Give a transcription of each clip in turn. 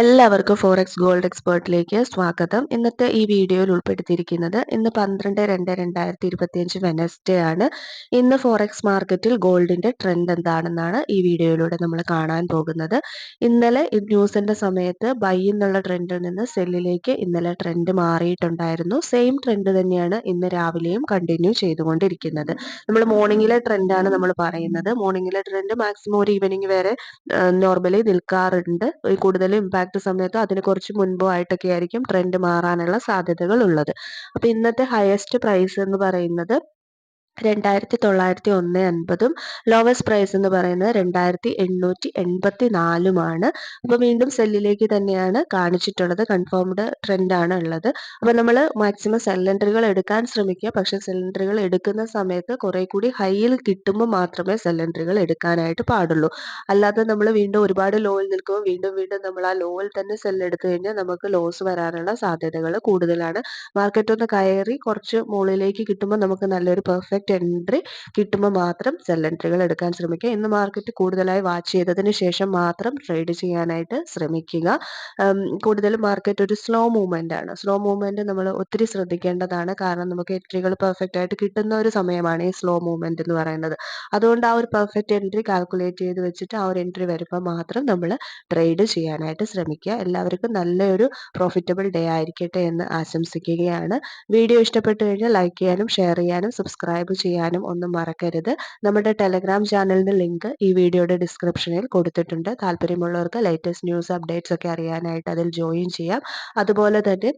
എല്ലാവർക്കും forex gold എക്സ്പേർട്ടിലേക്ക് സ്വാഗതം. ഇന്നത്തെ ഈ വീഡിയോയിൽ ഉൾപ്പെടുത്തിയിരിക്കുന്നത് ഇന്ന് പന്ത്രണ്ട് രണ്ട് രണ്ടായിരത്തി ഇരുപത്തിയഞ്ച് വെനസ്ഡേ ആണ്. ഇന്ന് ഫോറക്സ് മാർക്കറ്റിൽ ഗോൾഡിന്റെ ട്രെൻഡ് എന്താണെന്നാണ് ഈ വീഡിയോയിലൂടെ നമ്മൾ കാണാൻ പോകുന്നത്. ഇന്നലെ ന്യൂസിന്റെ സമയത്ത് ബൈ എന്നുള്ള ട്രെൻഡിൽ നിന്ന് സെല്ലിലേക്ക് ഇന്നലെ ട്രെൻഡ് മാറിയിട്ടുണ്ടായിരുന്നു. സെയിം ട്രെൻഡ് തന്നെയാണ് ഇന്ന് രാവിലെയും കണ്ടിന്യൂ ചെയ്തുകൊണ്ടിരിക്കുന്നത്. നമ്മൾ മോർണിംഗിലെ ട്രെൻഡാണ് നമ്മൾ പറയുന്നത്. മോർണിംഗിലെ ട്രെൻഡ് മാക്സിമം ഒരു ഈവനിങ് വരെ നോർമലി നിൽക്കാറുണ്ട്. കൂടുതലും ഇമ്പാക്ട് സമയത്തോ അതിന് കുറച്ച് മുൻപോ ആയിട്ടൊക്കെ ആയിരിക്കും ട്രെൻഡ് മാറാനുള്ള സാധ്യതകൾ ഉള്ളത് അപ്പോൾ ഇന്നത്തെ ഹയസ്റ്റ് പ്രൈസ് എന്ന് പറയുന്നത് രണ്ടായിരത്തി തൊള്ളായിരത്തി ഒന്ന് അൻപതും ലോവസ്റ്റ് പ്രൈസ് എന്ന് പറയുന്നത് രണ്ടായിരത്തി എണ്ണൂറ്റി എൺപത്തി നാലുമാണ് അപ്പോൾ വീണ്ടും സെല്ലിലേക്ക് തന്നെയാണ് കാണിച്ചിട്ടുള്ളത്. കൺഫേംഡ് ട്രെൻഡ് ആണ് ഉള്ളത്. അപ്പോൾ നമ്മൾ മാക്സിമം സിലിണ്ടറുകൾ എടുക്കാൻ ശ്രമിക്കുക. പക്ഷേ സിലിണ്ടറുകൾ എടുക്കുന്ന സമയത്ത് കുറെ കൂടി ഹൈയിൽ കിട്ടുമ്പോൾ മാത്രമേ സിലിണ്ടറുകൾ എടുക്കാനായിട്ട് പാടുള്ളൂ. അല്ലാതെ നമ്മൾ വീണ്ടും ഒരുപാട് ലോയിൽ നിൽക്കുമ്പോൾ വീണ്ടും വീണ്ടും നമ്മൾ ആ ലോയിൽ തന്നെ സെല്ല് എടുത്തു കഴിഞ്ഞാൽ നമുക്ക് ലോസ് വരാനുള്ള സാധ്യതകൾ കൂടുതലാണ്. മാർക്കറ്റ് ഒന്ന് കയറി കുറച്ച് മുകളിലേക്ക് കിട്ടുമ്പോൾ നമുക്ക് നല്ലൊരു പെർഫെക്റ്റ് എൻട്രി കിട്ടുമ്പോൾ മാത്രം സെൽ എൻട്രികൾ എടുക്കാൻ ശ്രമിക്കുക. ഇന്ന് മാർക്കറ്റ് കൂടുതലായി വാച്ച് ചെയ്തതിന് ശേഷം മാത്രം ട്രേഡ് ചെയ്യാനായിട്ട് ശ്രമിക്കുക. കൂടുതലും മാർക്കറ്റ് ഒരു സ്ലോ മൂവ്മെന്റ് ആണ്. സ്ലോ മൂവ്മെന്റ് നമ്മൾ ഒത്തിരി ശ്രദ്ധിക്കേണ്ടതാണ്. കാരണം നമുക്ക് എൻട്രികൾ പെർഫെക്റ്റ് ആയിട്ട് കിട്ടുന്ന ഒരു സമയമാണ് ഈ സ്ലോ മൂവ്മെന്റ് എന്ന് പറയുന്നത്. അതുകൊണ്ട് ആ ഒരു പെർഫെക്റ്റ് എൻട്രി കാൽക്കുലേറ്റ് ചെയ്ത് വെച്ചിട്ട് ആ ഒരു എൻട്രി വരുമ്പോൾ മാത്രം നമ്മൾ ട്രേഡ് ചെയ്യാനായിട്ട് ശ്രമിക്കുക. എല്ലാവർക്കും നല്ലൊരു പ്രോഫിറ്റബിൾ ഡേ ആയിരിക്കട്ടെ എന്ന് ആശംസിക്കുകയാണ്. വീഡിയോ ഇഷ്ടപ്പെട്ടു കഴിഞ്ഞാൽ ലൈക്ക് ചെയ്യാനും ഷെയർ ചെയ്യാനും ചെയ്യാനും ഒന്നും മറക്കരുത്. നമ്മുടെ ടെലഗ്രാം ചാനലിന്റെ ലിങ്ക് ഈ വീഡിയോയുടെ ഡിസ്ക്രിപ്ഷനിൽ കൊടുത്തിട്ടുണ്ട്. താല്പര്യമുള്ളവർക്ക് ലേറ്റസ്റ്റ് ന്യൂസ് അപ്ഡേറ്റ്സ് ഒക്കെ അറിയാനായിട്ട് അതിൽ ജോയിൻ ചെയ്യാം. അതുപോലെ തന്നെ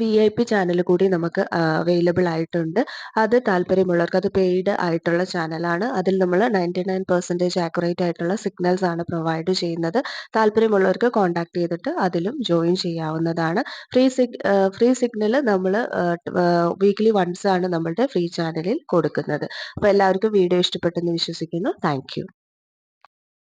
വി ഐ പി ചാനൽ കൂടി നമുക്ക് അവൈലബിൾ ആയിട്ടുണ്ട്. അത് താല്പര്യമുള്ളവർക്ക് അത് പെയ്ഡ് ആയിട്ടുള്ള ചാനലാണ് അതിൽ നമ്മൾ നയന്റി നയൻ പെർസെന്റേജ് ആക്യുറേറ്റ് ആയിട്ടുള്ള സിഗ്നൽസ് ആണ് പ്രൊവൈഡ് ചെയ്യുന്നത്. താല്പര്യമുള്ളവർക്ക് കോൺടാക്ട് ചെയ്തിട്ട് അതിലും ജോയിൻ ചെയ്യാവുന്നതാണ്. ഫ്രീ സിഗ് ഫ്രീ സിഗ്നൽ നമ്മൾ വീക്ക്ലി വൺസ് ആണ് നമ്മളുടെ ഫ്രീ ചാനലിൽ കൊടുക്കുന്നത്. അപ്പോൾ എല്ലാവർക്കും വീഡിയോ ഇഷ്ടപ്പെട്ടെന്ന് വിശ്വസിക്കുന്നു. താങ്ക്